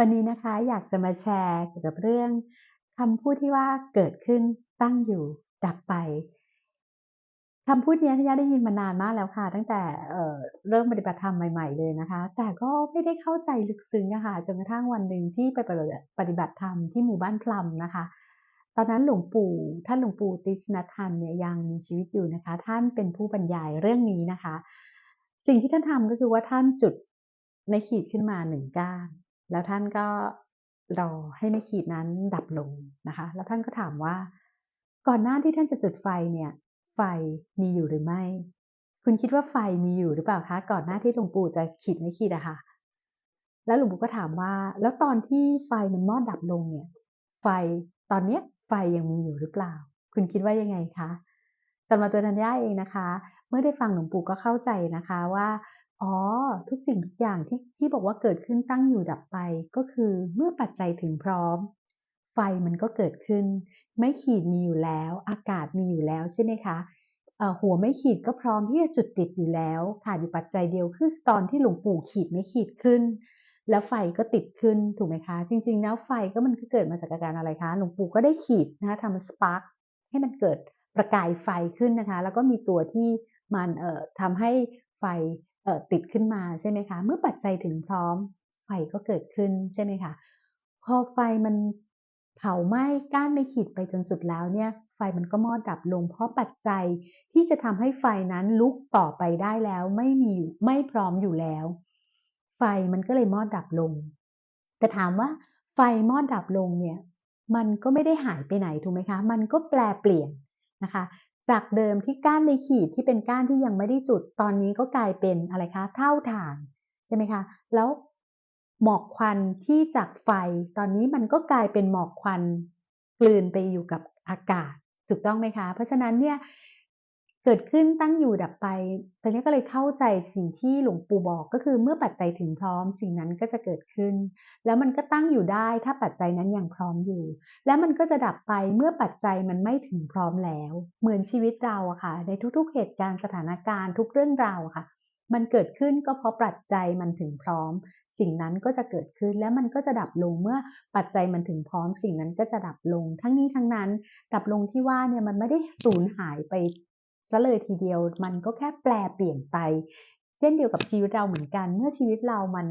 วันนี้นะคะอยากจะมาแชร์เกี่ยวกับเรื่องคำพูดที่ว่าเกิดขึ้นตั้งอยู่ดับไปคำพูดนี้ทัญญาได้ยินมานานมากแล้วค่ะ ตั้งแต่เเริ่มปฏิบัติธรรมใหม่ๆเลยนะคะ แต่ก็ไม่ได้เข้าใจลึกซึ้งอะค่ะจนกระทั่งวันหนึ่งที่ไปปฏิบัติธรรมที่หมู่บ้านพลัมนะคะ ตอนนั้นหลวงปู่ท่านหลวงปู่ติชนทันเนี่ยยังมีชีวิตอยู่นะคะ ท่านเป็นผู้บรรยายเรื่องนี้นะคะ สิ่งที่ท่านทำก็คือว่าท่านจุดในขีดขึ้นมาหนึ่งก้าน แล้วท่านก็รอให้ในขีดนั้นดับลงนะคะ แล้วท่านก็ถามว่า ก่อนหน้าที่ท่านจะจุดไฟเนี่ย ไฟมีอยู่หรือไม่ คุณคิดว่าไฟมีอยู่หรือเปล่าคะ ก่อนหน้าที่หลวงปู่จะขีดไม่ขีดอะคะ่ะ แล้วหลวงปู่ก็ถามว่า แล้วตอนที่ไฟมันมอดดับลงเนี่ย ไฟตอนเนี้ยไฟยังมีอยู่หรือเปล่า คุณคิดว่ายังไงคะสำหรับตัวธัญญาเองนะคะ เมื่อได้ฟังหลวงปู่ก็เข้าใจนะคะว่า อ๋อ ทุกสิ่งทุกอย่างที่ที่บอกว่าเกิดขึ้นตั้งอยู่ดับไป ก็คือเมื่อปัจจัยถึงพร้อม ไฟมันก็เกิดขึ้น ไม่ขีดมีอยู่แล้ว อากาศมีอยู่แล้วใช่ไหมคะหัวไม่ขีดก็พร้อมที่จะจุดติดอยู่แล้วขาดอยู่ปัจจัยเดียวคือตอนที่หลวงปู่ขีดไม่ขีดขึ้น แล้วไฟก็ติดขึ้นถูกไหมคะ จริง ๆ แล้วไฟก็มันก็เกิดมาจากอาการอะไรคะหลวงปู่ก็ได้ขีดนะคะทำสปาร์กให้มันเกิดประกายไฟขึ้นนะคะ แล้วก็มีตัวที่มันเอ่อทำให้ไฟ ติดขึ้นมาใช่ไหมคะ เมื่อปัจจัยถึงพร้อมไฟก็เกิดขึ้นใช่ไหมคะพอไฟมันเผาไหม้ก้านไม่ขีดไปจนสุดแล้วเนี่ยไฟมันก็มอดดับลง เพราะปัจจัยที่จะทำให้ไฟนั้นลุกต่อไปได้แล้วไม่มีไม่พร้อมอยู่แล้ว ไฟมันก็เลยมอดดับลง แต่ถามว่าไฟมอดดับลงเนี่ยมันก็ไม่ได้หายไปไหนถูกไหมคะ มันก็แปลเปลี่ยนนะคะ จากเดิมที่ก้านในขีดที่เป็นก้านที่ยังไม่ได้จุดตอนนี้ก็กลายเป็นอะไรคะ เท่าฐานใช่ไหมคะแล้วหมอกควันที่จากไฟ ตอนนี้มันก็กลายเป็นหมอกควันกลืนไปอยู่กับอากาศถูกต้องไหมคะ เพราะฉะนั้นเนี่ย เกิดขึ้นตั้งอยู่ดับไปตอนนี้ก็เลยเข้าใจสิ่งที่หลวงปู่บอกก็คือเมื่อปัจจัยถึงพร้อมสิ่งนั้นก็จะเกิดขึ้น แล้วมันก็ตั้งอยู่ได้ถ้าปัจจัยนั้นยังพร้อมอยู่ แล้วมันก็จะดับไปเมื่อปัจจัยมันไม่ถึงพร้อมแล้ว เหมือนชีวิตเราอะค่ะ ในทุก ๆ เหตุการณ์สถานการณ์ทุกเรื่องราวค่ะ มันเกิดขึ้นก็เพราะปัจจัยมันถึงพร้อม สิ่งนั้นก็จะเกิดขึ้นแล้วมันก็จะดับลงเมื่อปัจจัยมันถึงพร้อม สิ่งนั้นก็จะดับลง ทั้งนี้ทั้งนั้น ดับลงที่ว่าเนี่ยมันไม่ได้สูญหายไป ซะเลยทีเดียวมันก็แค่แปลเปลี่ยนไป เช่นเดียวกับชีวิตเราเหมือนกัน เมื่อชีวิตเรามัน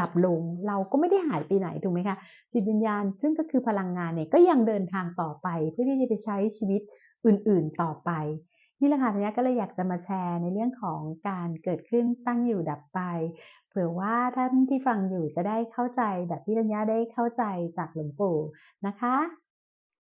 ดับลงเราก็ไม่ได้หายไปไหนถูกไหมคะจิตวิญญาณซึ่งก็คือพลังงานเนี่ยก็ยังเดินทางต่อไป เพื่อที่จะไปใช้ชีวิตอื่นๆต่อไปนี่แหละค่ะทีนี้ก็เลยอยากจะมาแชร์ในเรื่องของการเกิดขึ้นตั้งอยู่ดับไป เผื่อว่าท่านที่ฟังอยู่จะได้เข้าใจแบบที่ธัญญาได้เข้าใจจากหลวงปู่นะคะ